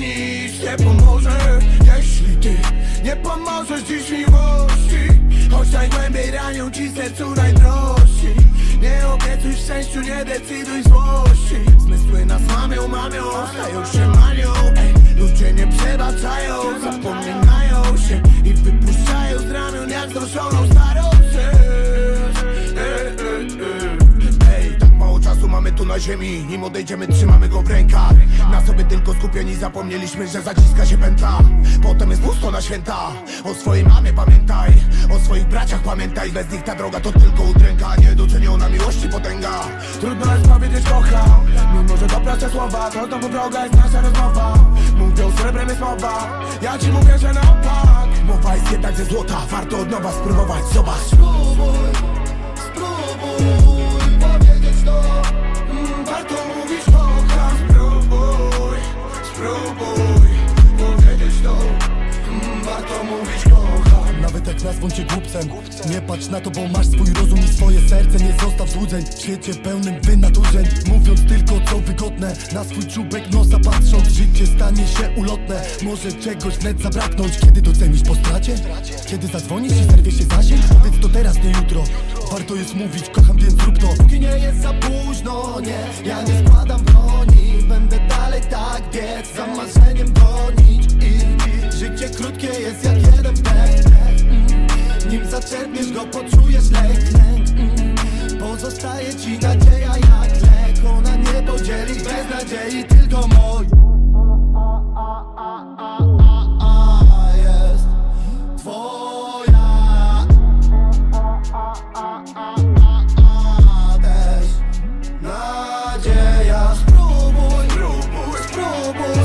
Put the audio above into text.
nie pomoże Jeśli ty nie pomożesz dziś miłości. Choć najgłębiej ranią ci sercu najdrożsi. Nie obiecuj szczęściu, nie decyduj złości. Zmysły nas mamią, mamią, stają się manią Ej, ludzie nie przebaczają, zapominają się I wypuszczają z ramion jak mało czasu mamy tu na ziemi Nim odejdziemy, trzymamy go w rękach. Na sobie tylko skupieni zapomnieliśmy, że zaciska się pętla. Potem jest pusto na święta. O swojej mamie pamiętaj O swoich braciach pamiętaj. Bez nich ta droga to tylko udręka. Niedoceniona miłości potęga. Trudno jest powiedzieć kocham Mimo, że to proste słowa To znowu droga jest nasza rozmowa. Mówią srebrem jest mowa. Ja ci mówię, że na opak. Mowa jest jednak ze złota. Warto od nowa spróbować, zobacz głupcem Nie patrz na to, bo masz swój rozum i swoje serce. Nie zostaw złudzeń w świecie pełnym wynaturzeń. Mówiąc tylko co wygodne Na swój czubek nosa patrząc Życie stanie się ulotne. Może czegoś wnet zabraknąć. Kiedy docenisz po stracie? Kiedy zadzwonisz i zerwie się zasięg? Powiedz to teraz, nie jutro. Warto jest mówić, kocham więc zrób to. Póki nie jest za późno, nie. Ja nie składam broni. Będę dalej tak biec Za marzeniem gonić niego poczujesz lęk, lęk. Mm. Pozostaje ci nadzieja jak lek Ona nie podzieli bez nadziei, tylko moj jest twoja. Też nadzieja. Spróbuj, spróbuj, spróbuj.